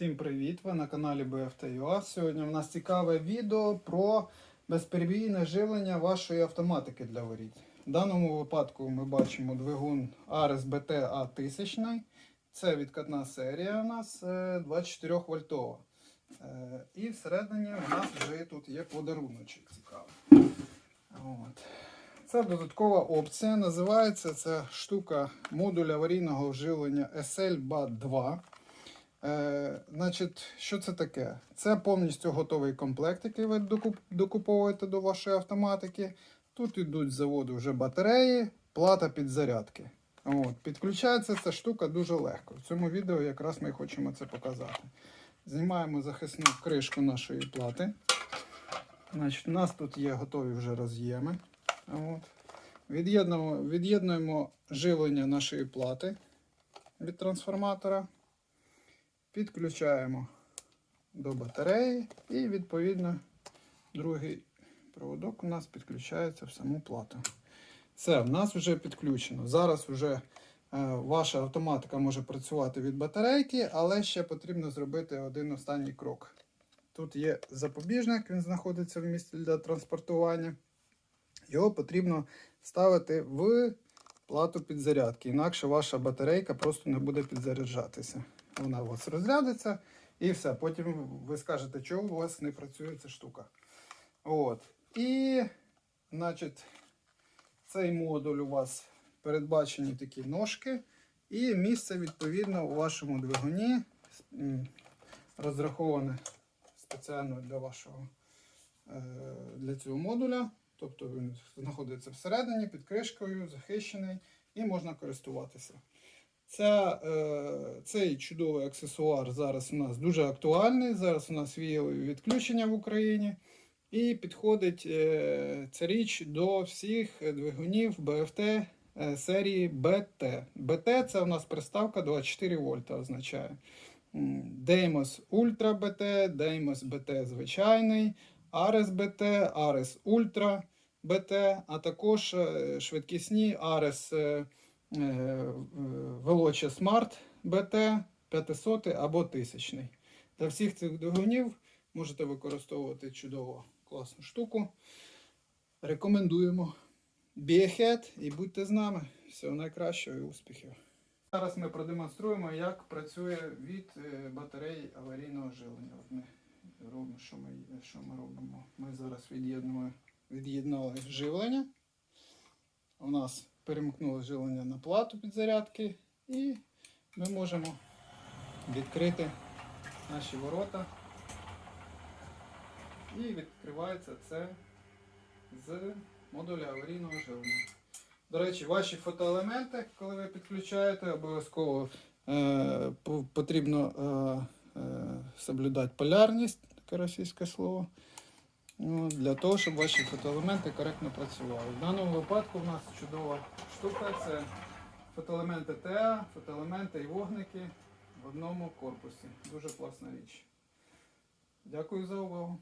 Всім привіт! Ви на каналі BFT.ua. Сьогодні у нас цікаве відео про безперебійне живлення вашої автоматики для воріт. В даному випадку ми бачимо двигун Ares BT A1000. Це відкатна серія у нас е, 24 вольтова. Е, І всередині у нас вже тут є подаруночок цікавий. От. Це додаткова опція. Називається ця штука модуль аварійного вживлення SL-BAT 2. Е, значить, що це таке? Це повністю готовий комплект, який ви докуп- докуповуєте до вашої автоматики. Тут йдуть з заводу вже батареї, плата під зарядки. От. Підключається ця штука дуже легко. В цьому відео якраз ми хочемо це показати. Знімаємо захисну кришку нашої плати. Значить, у нас тут є готові вже роз'єми. От. Від'єднуємо, від'єднуємо живлення нашої плати від трансформатора. Підключаємо до батареї і відповідно другий проводок у нас підключається в саму плату. Все, в нас вже підключено. Зараз вже е, ваша автоматика може працювати від батарейки, але ще потрібно зробити один останній крок. Тут є запобіжник, він знаходиться в місці для транспортування. Його потрібно ставити в плату підзарядки, інакше ваша батарейка просто не буде підзаряджатися. Вона у вас розрядиться і все. Потім ви скажете, чого у вас не працює ця штука. От. І, значить, цей модуль у вас передбачені такі ножки, і місце, відповідно, у вашому двигуні розраховане спеціально для вашого е, для цього модуля. Тобто він знаходиться всередині під кришкою, захищений і можна користуватися. Ця, е, цей чудовий аксесуар зараз у нас дуже актуальний. Зараз у нас віялові відключення в Україні. І підходить е, ця річ до всіх двигунів BFT е, серії BT. BT це у нас приставка 24 вольта означає. Deimos Ultra BT, Deimos BT звичайний, Ares BT, Ares Ultra BT, а також швидкісні Ares е, е, Veloce Smart BT 500 або 1000. Для всіх цих двигунів можете використовувати чудову класну штуку. Рекомендуємо. Be і будьте з нами. Всього найкращого і успіхів. Зараз ми продемонструємо, як працює від е, батареї аварійного живлення. От ми робимо, що ми, що ми робимо. Ми зараз від'єднали живлення. У нас перемкнуло живлення на плату підзарядки, і ми можемо відкрити наші ворота. І відкривається це з модуля аварійного живлення. До речі, ваші фотоелементи, коли ви підключаєте, обов'язково е, потрібно е, е, соблюдати полярність, таке російське слово. Ну, для того, щоб ваші фотоелементи коректно працювали. В даному випадку у нас чудова штука це фотоелементи ТА, фотоелементи і вогники в одному корпусі. Дуже класна річ. Дякую за увагу.